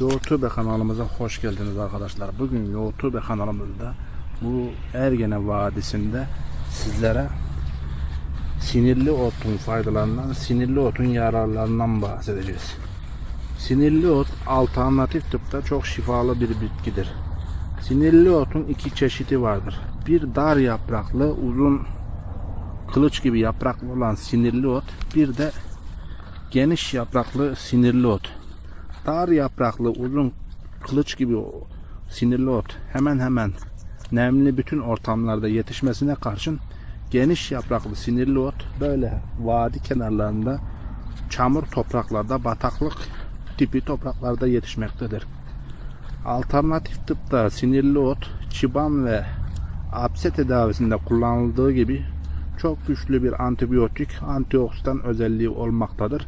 YouTube kanalımıza hoş geldiniz arkadaşlar. Bugün YouTube kanalımızda bu Ergene Vadisi'nde sizlere sinirli otun faydalarından, sinirli otun yararlarından bahsedeceğiz. Sinirli ot alternatif tıpta çok şifalı bir bitkidir. Sinirli otun iki çeşidi vardır. Bir dar yapraklı, uzun kılıç gibi yapraklı olan sinirli ot, bir de geniş yapraklı sinirli ot. Dar yapraklı uzun kılıç gibi sinirli ot hemen hemen nemli bütün ortamlarda yetişmesine karşın geniş yapraklı sinirli ot böyle vadi kenarlarında çamur topraklarda bataklık tipi topraklarda yetişmektedir. Alternatif tıpta sinirli ot çıban ve apse tedavisinde kullanıldığı gibi çok güçlü bir antibiyotik, antioksidan özelliği olmaktadır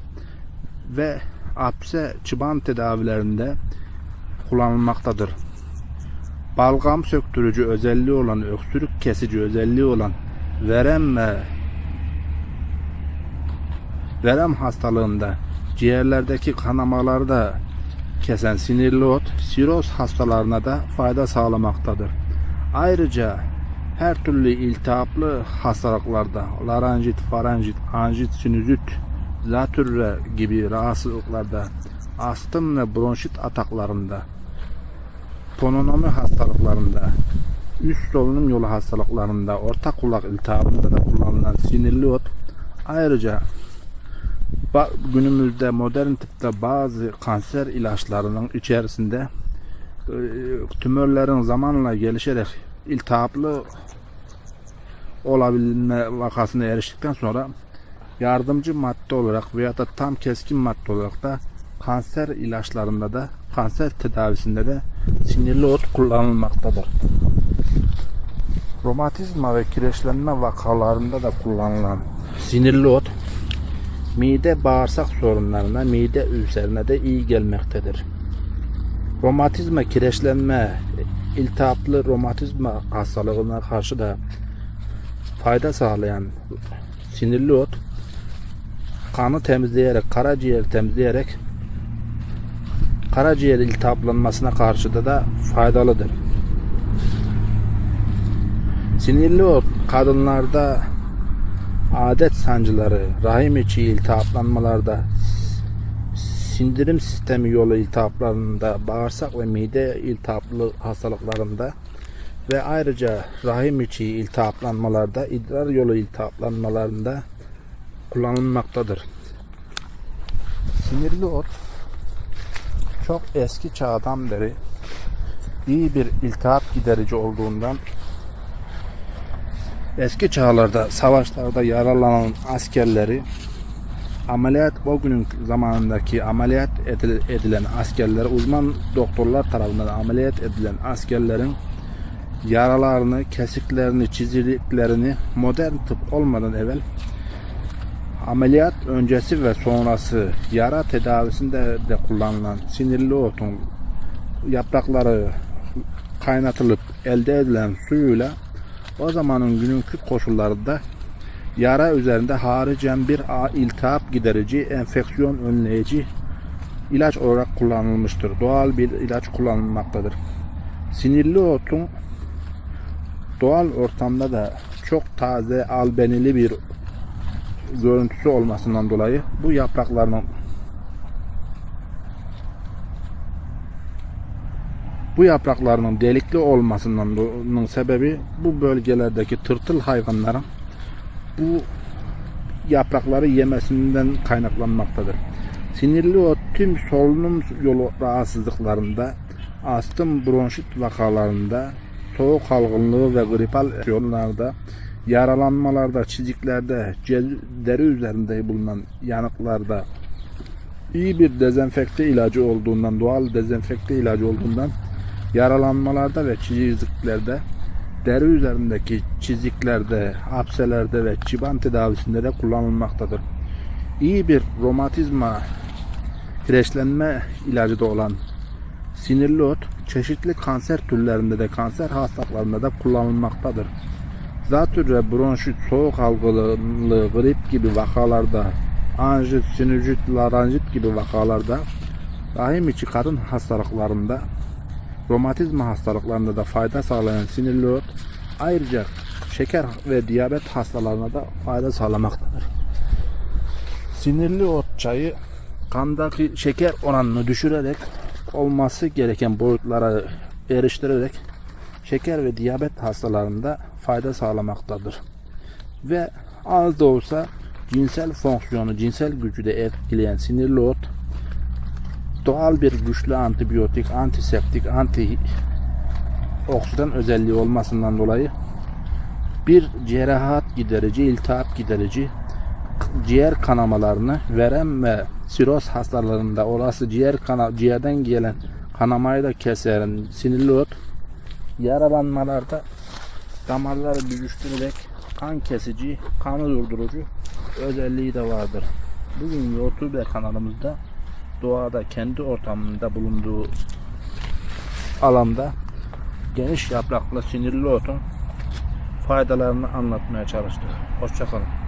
ve apse çıban tedavilerinde kullanılmaktadır. Balgam söktürücü özelliği olan, öksürük kesici özelliği olan verem ve verem hastalığında ciğerlerdeki kanamaları da kesen sinirli ot siroz hastalarına da fayda sağlamaktadır. Ayrıca her türlü iltihaplı hastalıklarda laranjit, faranjit, anjit, sinüzit, zatürre gibi rahatsızlıklarda, astım ve bronşit ataklarında, pononomi hastalıklarında, üst solunum yolu hastalıklarında, orta kulak iltihabında da kullanılan sinirli ot ayrıca günümüzde modern tıpta bazı kanser ilaçlarının içerisinde e, tümörlerin zamanla gelişerek iltihaplı olabilme vakasına eriştikten sonra yardımcı madde olarak veya da tam keskin madde olarak da kanser ilaçlarında da kanser tedavisinde de sinirli ot kullanılmaktadır. Romatizma ve kireçlenme vakalarında da kullanılan sinirli ot mide bağırsak sorunlarına, mide ülserine de iyi gelmektedir. Romatizma, kireçlenme, iltihaplı romatizma hastalığına karşı da fayda sağlayan sinirli ot kanı temizleyerek, karaciğer temizleyerek karaciğer iltihaplanmasına karşı da, da faydalıdır. Sinirli ot kadınlarda adet sancıları, rahim içi iltihaplanmalarda, sindirim sistemi yolu iltihaplarında, bağırsak ve mide iltihaplı hastalıklarında ve ayrıca rahim içi iltihaplanmalarda, idrar yolu iltihaplanmalarında kullanılmaktadır. Sinirli ot çok eski çağdan beri iyi bir iltihap giderici olduğundan eski çağlarda savaşlarda yaralanan askerleri ameliyat o günün zamanındaki ameliyat edil- edilen askerler uzman doktorlar tarafından ameliyat edilen askerlerin yaralarını, kesiklerini, çiziklerini modern tıp olmadan evvel ameliyat öncesi ve sonrası yara tedavisinde de kullanılan sinirli otun yaprakları kaynatılıp elde edilen suyuyla o zamanın günümüzü koşullarında yara üzerinde haricen bir iltihap giderici, enfeksiyon önleyici ilaç olarak kullanılmıştır. Doğal bir ilaç kullanılmaktadır. Sinirli otun doğal ortamda da çok taze albenili bir görüntüsü olmasından dolayı bu yapraklarının bu yapraklarının delikli olmasından sebebi bu bölgelerdeki tırtıl hayvanların bu yaprakları yemesinden kaynaklanmaktadır. Sinirli ot tüm solunum yolu rahatsızlıklarında, astım bronşit vakalarında, soğuk algınlığı ve gripal enfeksiyonlarda, yaralanmalarda, çiziklerde, deri üzerinde bulunan yanıklarda iyi bir dezenfekte ilacı olduğundan, doğal dezenfekte ilacı olduğundan yaralanmalarda ve çiziklerde, deri üzerindeki çiziklerde, hapselerde ve çıban tedavisinde de kullanılmaktadır. İyi bir romatizma kireçlenme ilacı da olan sinirli ot çeşitli kanser türlerinde de kanser hastalıklarında da kullanılmaktadır. Zatürre, bronşit, soğuk algınlığı, grip gibi vakalarda, anjit, sinüzit, laranjit gibi vakalarda rahim içi kadın hastalıklarında, romatizma hastalıklarında da fayda sağlayan sinirli ot, ayrıca şeker ve diyabet hastalarına da fayda sağlamaktadır. Sinirli ot çayı kandaki şeker oranını düşürerek olması gereken boyutlara eriştirerek şeker ve diyabet hastalarında fayda sağlamaktadır. Ve az da olsa cinsel fonksiyonu, cinsel gücü de etkileyen sinirli ot doğal bir güçlü antibiyotik, antiseptik, anti oksidan özelliği olmasından dolayı bir cerahat giderici, iltihap giderici, ciğer kanamalarını verem ve siroz hastalarında olası ciğer kana, ciğerden gelen kanamayı da keserin sinirli ot yaralanmalarda damarları büzüştürerek kan kesici, kanı durdurucu özelliği de vardır. Bugün YouTube kanalımızda doğada kendi ortamında bulunduğu alanda geniş yapraklı sinirli otun faydalarını anlatmaya çalıştık. Hoşçakalın.